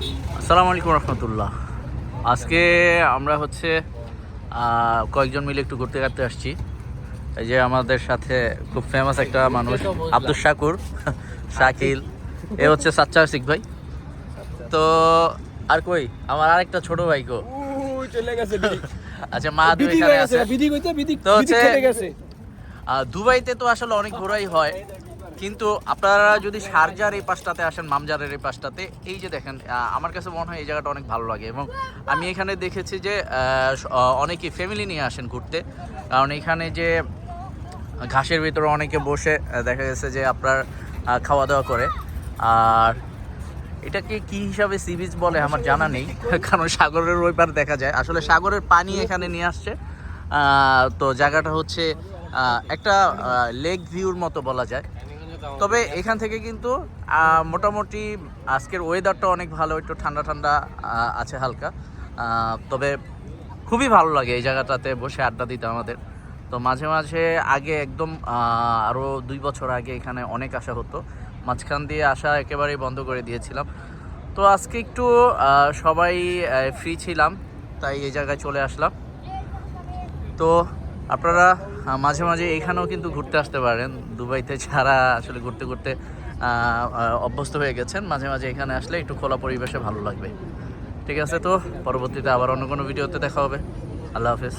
আসসালামু আলাইকুম রহমতুল্লাহ। আজকে আমরা হচ্ছে কয়েকজন মিলে একটু ঘুরতে ঘাটতে আসছি। এই যে আমাদের সাথে খুব ফেমাস একটা মানুষ আব্দুল শাকুর শাকিল। এ হচ্ছে সাচ্চা সিক ভাই। তো আর কই? আমার আরেকটা ছোট ভাই কো চলে গেছে আচ্ছা মা এখানে আছে। কইতে তো হচ্ছে- দুবাইতে তো আসলে অনেক ঘোরাই হয়। কিন্তু আপনারা যদি সারজার এই পাশটাতে আসেন, মামজারের এই পাশটাতে, এই যে দেখেন আমার কাছে মনে হয় এই জায়গাটা অনেক ভালো লাগে এবং আমি এখানে দেখেছি যে অনেকে ফ্যামিলি নিয়ে আসেন ঘুরতে। কারণ এখানে যে ঘাসের ভিতরে অনেকে বসে দেখা গেছে যে আপনার খাওয়া দাওয়া করে। আর এটাকে কি হিসাবে সি বিচ বলে আমার জানা নেই, কারণ সাগরের ওই পার দেখা যায়। আসলে সাগরের পানি এখানে নিয়ে আসছে। তো জায়গাটা হচ্ছে একটা লেক ভিউর মতো বলা যায়। তবে এখান থেকে কিন্তু মোটামুটি আজকের ওয়েদারটা অনেক ভালো একটু ঠান্ডা ঠান্ডা আছে হালকা। তবে খুবই ভালো লাগে এই জায়গাটাতে বসে আড্ডা দিতে আমাদের। তো মাঝে মাঝে আগে একদম আরও দুই বছর আগে এখানে অনেক আসা হতো। মাঝখান দিয়ে আসা একেবারেই বন্ধ করে দিয়েছিলাম। তো আজকে একটু সবাই ফ্রি ছিলাম তাই এই জায়গায় চলে আসলাম। তো আপনারা মাঝে মাঝে এখানেও কিন্তু ঘুরতে আসতে পারেন। দুবাইতে ছাড়া আসলে ঘুরতে ঘুরতে অভ্যস্ত হয়ে গেছেন, মাঝে মাঝে এখানে আসলে একটু খোলা পরিবেশে ভালো লাগবে। ঠিক আছে তো, পরবর্তীতে আবার অন্য কোনো ভিডিওতে দেখা হবে। আল্লাহ হাফেজ।